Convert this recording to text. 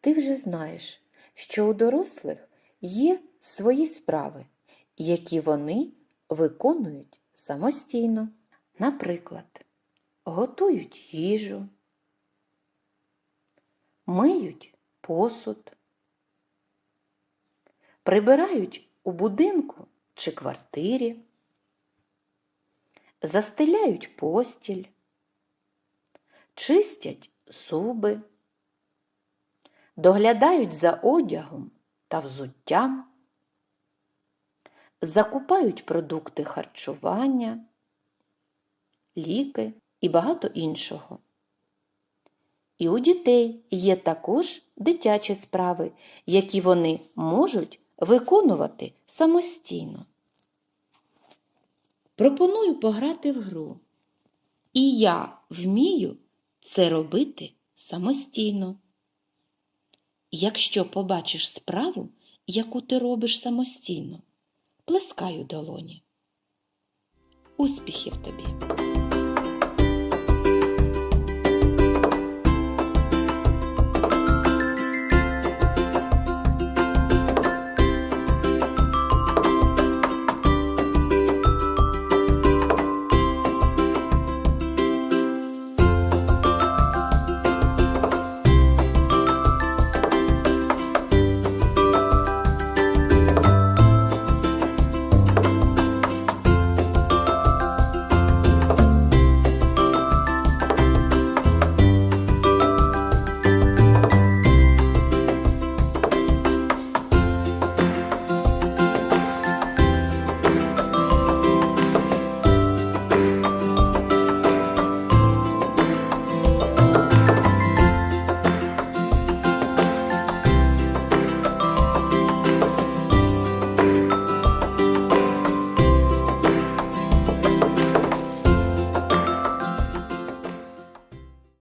Ти вже знаєш, що у дорослих є свої справи, які вони виконують самостійно. Наприклад, готують їжу, миють посуд, прибирають у будинку чи квартирі, застеляють постіль, чистять зуби, доглядають за одягом та взуттям, закупають продукти харчування, ліки і багато іншого. І у дітей є також дитячі справи, які вони можуть виконувати самостійно. Пропоную пограти в гру. І я вмію це робити самостійно. Якщо побачиш справу, яку ти робиш самостійно, плескай долоні. Успіхів тобі!